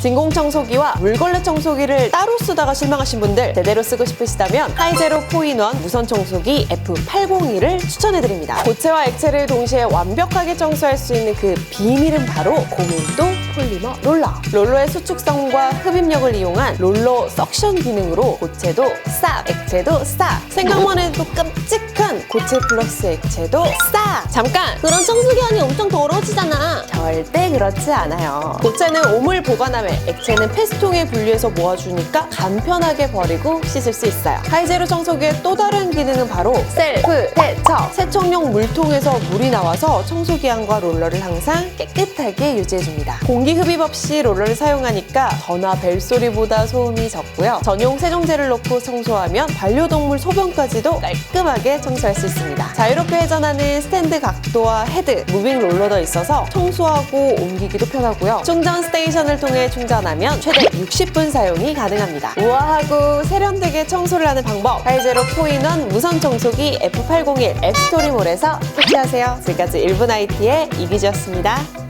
진공 청소기와 물걸레 청소기를 따로 쓰다가 실망하신 분들 제대로 쓰고 싶으시다면 하이제로 포인원 무선 청소기 F802를 추천해드립니다. 고체와 액체를 동시에 완벽하게 청소할 수 있는 그 비밀은 바로 고밀도 폴리머 롤러. 롤러의 수축성과 흡입력을 이용한 롤러 석션 기능으로 고체도 싹, 액체도 싹. 생각만 해도 끔찍한 고체 플러스 액체도 싹. 잠깐! 그런 청소기한이 엄청 더러워지잖아. 절대 그렇지 않아요. 고체는 오물 보관함에 액체는 페스통에 분리해서 모아주니까 간편하게 버리고 씻을 수 있어요. 하이제로 청소기의 또 다른 기능은 바로 셀프 세척. 세척용 물통에서 물이 나와서 청소기함과 롤러를 항상 깨끗하게 유지해줍니다. 공기 흡입 없이 롤러를 사용하니까 전화 벨소리보다 소음이 적고요. 전용 세정제를 넣고 청소하면 반려동물 소변까지도 깔끔하게 청소할 수 있습니다. 자유롭게 회전하는 스탠드 각도와 헤드, 무빙 롤러도 있어서 청소하고 옮기기도 편하고요. 충전 스테이션을 통해 충전하면 최대 60분 사용이 가능합니다. 우아하고 세련되게 청소를 하는 방법 하이제로 포인원 무선 청소기 F801 앱스토리몰에서 캐치하세요. 지금까지 1분 IT의 이기주였습니다.